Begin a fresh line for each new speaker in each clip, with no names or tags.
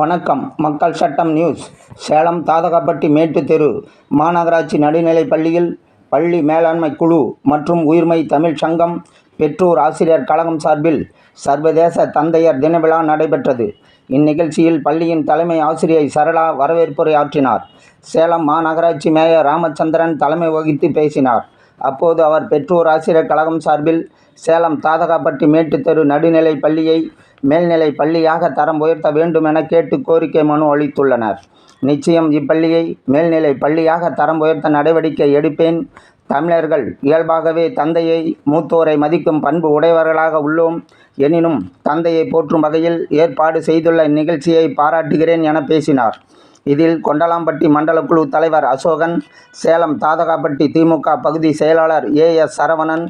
வணக்கம். மக்கள் சட்டம் நியூஸ். சேலம் தாதகப்பட்டி மேட்டு தெரு மாநகராட்சி நடுநிலைப் பள்ளியில் பள்ளி மேலாண்மை குழு மற்றும் உயிர்மை தமிழ் சங்கம் பெற்றோர் ஆசிரியர் கழகம் சார்பில் சர்வதேச தந்தையர் தின விழா நடைபெற்றது. இந்நிகழ்ச்சியில் பள்ளியின் தலைமை ஆசிரியை சரளா வரவேற்புரை ஆற்றினார் சேலம் மாநகராட்சி மேயர் ராமச்சந்திரன் தலைமை வகித்து பேசினார். அப்போது அவர் பெற்றோர் ஆசிரியர் கழகம் சார்பில் சேலம் தாதகாப்பட்டி மேட்டுத்தெரு நடுநிலை பள்ளியை மேல்நிலை பள்ளியாக தரம் உயர்த்த வேண்டும் என கேட்டு கோரிக்கை மனு அளித்துள்ளனர். நிச்சயம் இப்பள்ளியை மேல்நிலை பள்ளியாக தரம் உயர்த்த நடவடிக்கை எடுப்பேன். தமிழர்கள் இயல்பாகவே தந்தையை மூத்தோரை மதிக்கும் பண்பு உடையவர்களாக உள்ளோம். எனினும் தந்தையை போற்றும் வகையில் ஏற்பாடு செய்துள்ள இந்நிகழ்ச்சியை பாராட்டுகிறேன் என பேசினார். இதில் கொண்டலாம்பட்டி மண்டல குழு தலைவர் அசோகன் சேலம் தாதகாப்பட்டி திமுக பகுதி செயலாளர் ஏ எஸ் சரவணன்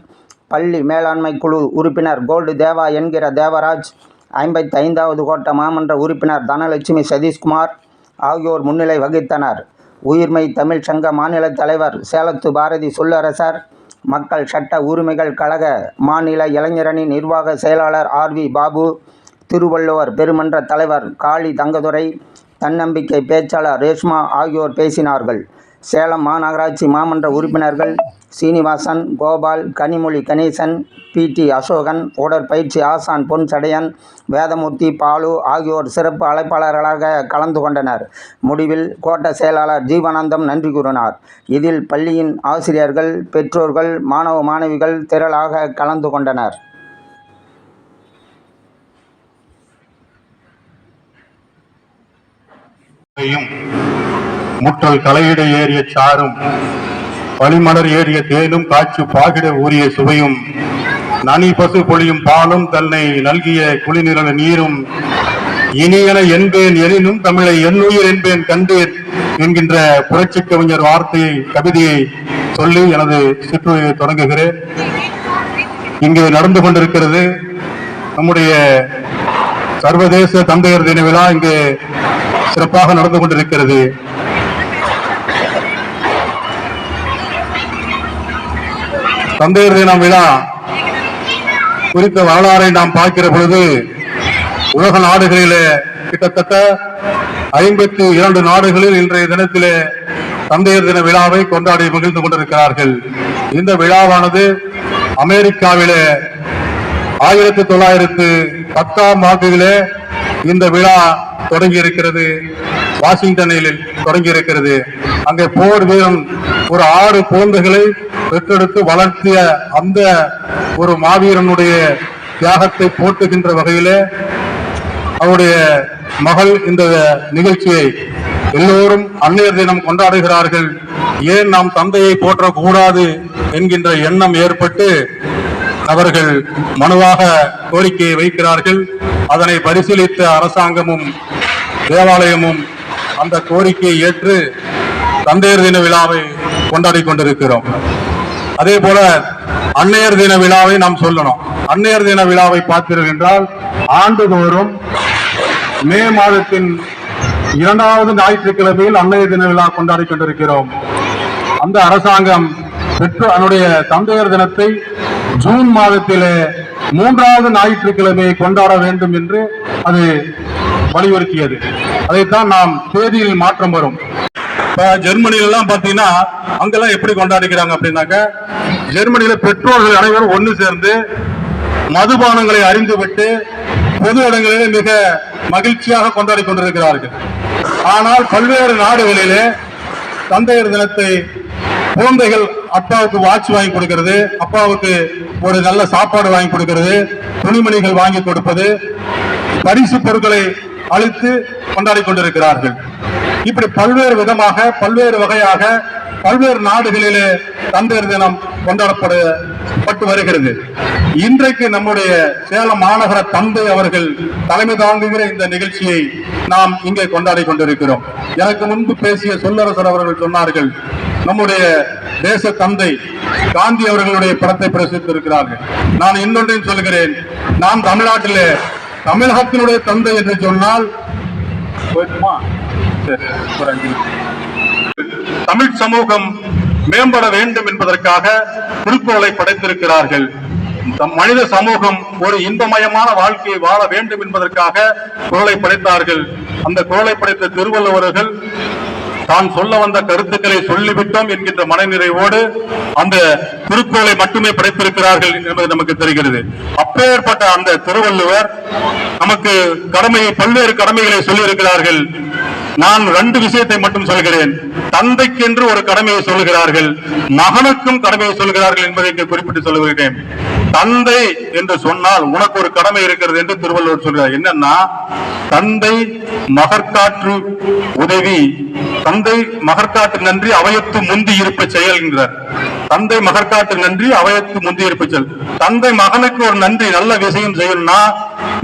பள்ளி மேலாண்மை குழு உறுப்பினர் கோல்டு தேவா என்கிற தேவராஜ் ஐம்பத்தி ஐந்தாவது கோட்ட மாமன்ற உறுப்பினர் தனலட்சுமி சதீஷ்குமார் ஆகியோர் முன்னிலை வகித்தனர். உயிர்மை தமிழ் சங்க மாநில தலைவர் சேலத்து பாரதி சொல்லரசர் மக்கள் சட்ட உரிமைகள் கழக மாநில இளைஞரணி நிர்வாக செயலாளர் ஆர்வி பாபு திருவள்ளுவர் பெருமன்ற தலைவர் காளி தங்கதுரை தன்னம்பிக்கை பேச்சாளர் ரேஷ்மா ஆகியோர் பேசினார்கள். சேலம் மாநகராட்சி மாமன்ற உறுப்பினர்கள் சீனிவாசன் கோபால் கனிமொழி கணேசன் பிடி அசோகன் உடற்பயிற்சி ஆசான் பொன்சடையன் வேதமூர்த்தி பாலு ஆகியோர் சிறப்பு அழைப்பாளர்களாக கலந்து கொண்டனர். முடிவில் கோட்ட செயலாளர் ஜீவானந்தம் நன்றி கூறினார். இதில் பள்ளியின் ஆசிரியர்கள் பெற்றோர்கள் மாணவ மாணவிகள் திரளாக கலந்து கொண்டனர்.
முற்றல் தலையிட ஏறிய சாரும் பளிமலர் ஏறிய தேனும் காற்று பாகிட ஊறிய சுவையும் நனி பசு பொழியும் பாலும் தன்னை நல்கிய குளிநிரல நீரும் இனியன என்பேன் எனினும் தமிழை என்னுயிர் என்பேன் கண்டேன் என்கின்ற புரட்சி கவிஞர் வார்த்தையை கவிதையை சொல்லி எனது சிற்றுரையை தொடங்குகிறேன். இங்கே நடந்து கொண்டிருக்கிறது நம்முடைய சர்வதேச தந்தையர் தின விழா. இங்கு சிறப்பாக நடந்து கொண்டிருக்கிறது. தந்தையர் தினம் விழா குறித்த வரலாறை நாம் பார்க்கிற பொழுது உலக நாடுகளிலே கிட்டத்தட்ட ஐம்பத்தி இரண்டு நாடுகளில் இன்றைய தினத்திலே தந்தையர் தின விழாவை கொண்டாடி மகிழ்ந்து கொண்டிருக்கிறார்கள். இந்த விழாவானது அமெரிக்காவிலே ஆயிரத்தி தொள்ளாயிரத்து பத்தாம் ஆண்டிலே இந்த விழா தொடங்கி இருக்கிறது வாஷிங்டனில் தொடங்கி இருக்கிறது அங்கே போர் வீரன் ஒரு ஆறு குழந்தைகளை பெற்றெடுத்து வளர்த்திய அந்த ஒரு மாவீரனுடைய தியாகத்தை போட்டுகின்ற வகையிலே அவருடைய மகள் இந்த நிகழ்ச்சியை எல்லோரும் அன்னையர் தினம் கொண்டாடுகிறார்கள். ஏன் நாம் தந்தையை போற்றக்கூடாது என்கின்ற எண்ணம் ஏற்பட்டு அவர்கள் மனுவாக கோரிக்கையை வைக்கிறார்கள். அதனை பரிசீலித்த அரசாங்கமும் தேவாலயமும் அந்த கோரிக்கையை ஏற்று தந்தையர் தின விழாவை கொண்டாடி கொண்டிருக்கிறோம். அதே போல அன்னையர் தின விழாவை நாம் சொல்லணும். அன்னையர் தின விழாவை பார்த்தீர்கள் என்றால் ஆண்டுதோறும் மே மாதத்தின் இரண்டாவது ஞாயிற்றுக்கிழமையில் அன்னையர் தின விழா கொண்டாடி கொண்டிருக்கிறோம். அந்த அரசாங்கம் பெற்று அதனுடைய தந்தையர் தினத்தை ஜூன் மாதத்திலே மூன்றாவது ஞாயிற்றுக்கிழமையை கொண்டாட வேண்டும் என்று அது வலியுறுத்தியது. அதைத்தான் நாம் தேதியில் மாற்றம் வரும். இப்போ ஜெர்மனில எல்லாம் பாத்தீங்கன்னா அங்கெல்லாம் எப்படி கொண்டாடிக்கிறாங்க அப்படின்னாக்க ஜெர்மனியில பெற்றோர்கள் அனைவரும் ஒன்று சேர்ந்து மதுபானங்களை அறிந்துவிட்டு பொது இடங்களிலே மிக மகிழ்ச்சியாக கொண்டாடி கொண்டிருக்கிறார்கள். ஆனால் பல்வேறு நாடுகளிலே தந்தையர் தினத்தை குழந்தைகள் அப்பாவுக்கு வாட்ச் வாங்கி கொடுக்கிறது அப்பாவுக்கு ஒரு நல்ல சாப்பாடு வாங்கி கொடுக்கிறது துணிமணிகள் வாங்கி கொடுப்பது பரிசு பொருட்களை அழித்து கொண்டாடி கொண்டிருக்கிறார்கள். இப்படி பல்வேறு விதமாக பல்வேறு வகையாக பல்வேறு நாடுகளிலே தந்தையர் தினம் கொண்டாடப்படப்பட்டு வருகிறது. இன்றைக்கு நம்முடைய சேலம் மாநகர தந்தை அவர்கள் தலைமை தாங்குகிற இந்த நிகழ்ச்சியை நாம் இங்கே கொண்டாடி கொண்டிருக்கிறோம். எனக்கு முன்பு பேசிய சொல்லரசர் அவர்கள் சொன்னார்கள் நம்முடைய தேச தந்தை காந்தி அவர்களுடைய படத்தை பிரசித்திருக்கிறார்கள். நான் இன்னொன்றையும் சொல்கிறேன். நாம் தமிழ்நாட்டிலே தமிழகத்தினுடைய தந்தை என்று சொன்னால் தமிழ் சமூகம் மேம்பட வேண்டும் என்பதற்காக குறிக்கோளை படைத்திருக்கிறார்கள். தம் மனித சமூகம் ஒரு இன்பமயமான வாழ்க்கையை வாழ வேண்டும் என்பதற்காக குரலை படைத்தார்கள். அந்த குரலை படைத்த திருவள்ளுவர்கள் தான் சொல்ல வந்த கருத்துக்களை சொல்லிவிட்டோம் என்கின்ற மனநிறைவோடு அந்த திருக்குறளை மட்டுமே படைத்திருக்கிறார்கள் என்பது நமக்கு தெரிகிறது. அப்பேற்பட்ட அந்த திருவள்ளுவர் நமக்கு கடமை பல்வேறு கடமைகளை சொல்லியிருக்கிறார்கள். நான் ரெண்டு விஷயத்தை மட்டும் சொல்கிறேன். தந்தைக்கென்று ஒரு கடமையை சொல்கிறார்கள். மகனுக்கும் கடமையை சொல்கிறார்கள் என்பதை இங்கே குறிப்பிட்டு சொல்லுகிறேன் தந்தை என்று சொன்னால் உனக்கு ஒரு கடமை இருக்கிறது என்று திருவள்ளுவர் சொல்கிறார். என்னன்னா தந்தை மகற்காற்று உதவி தந்தை மகற்காற்று நன்றி அவையத்து முந்தி இருப்ப செயல் என்கிறார். தந்தை மகற்காட்டு நன்றி அவையத்து முந்தி இருப்ப செயல். தந்தை மகனுக்கு ஒரு நன்றி நல்ல விஷயம் செய்யணும்னா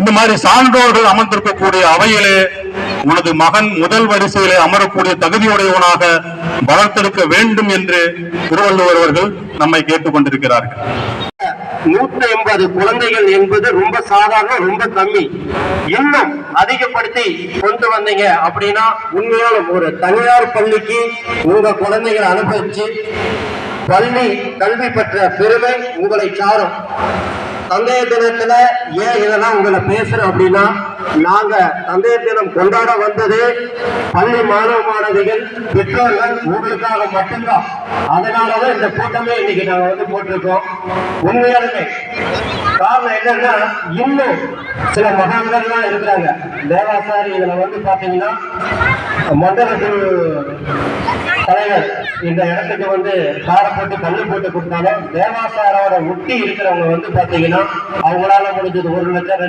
இந்த மாதிரி சான்றோர்கள் அமர்ந்திருக்கக்கூடிய அவையிலே உனது மகன் முதல் வரிசையிலே அமரக்கூடிய தகுதியுடையவனாக வளர்த்தெடுக்க வேண்டும் என்று திருவள்ளுவர் அவர்கள் நம்மை கேட்டுக் கொண்டிருக்கிறார்கள்
நூத்தி எண்பது குழந்தைகள் என்பது ரொம்ப சாதாரண ரொம்ப கம்மி. இன்னும் அதிகப்படுத்தி கொண்டு வந்தீங்க அப்படின்னா உண்மையாலும் ஒரு தனியார் பள்ளிக்கு உங்க குழந்தைகளை அனுபவிச்சு பள்ளி கல்வி பெற்ற பெருமை உங்களை சாரும். தந்தைய தினத்துல ஏன் இதெல்லாம் உங்களை பேசுறோம் அப்படின்னா நாங்க தந்தைய தினம் கொண்டாட வந்தது பள்ளி மாணவ மாணவிகள் பெற்றோர்கள் உங்களுக்காக மட்டும்தான். அதனாலதான் இந்த கூட்டமே இன்னைக்கு நாங்க வந்து போட்டிருக்கோம். உண்மையாலுமே காரணம் என்னன்னா இன்னும் சில மகான்கள்லாம் இருக்கிறாங்க. தேவாசாரி இதுல வந்து பாத்தீங்கன்னா மண்டலத்தில் தலைவர் இந்த இடத்துக்கு வந்து காரை போட்டு கல்லு போட்டு கொடுத்தாலும் தேவாசாரோட ஒட்டி இருக்கிறவங்க வந்து பாத்தீங்கன்னா அவங்களால முடிஞ்சது ஒரு லட்சம் ரெண்டு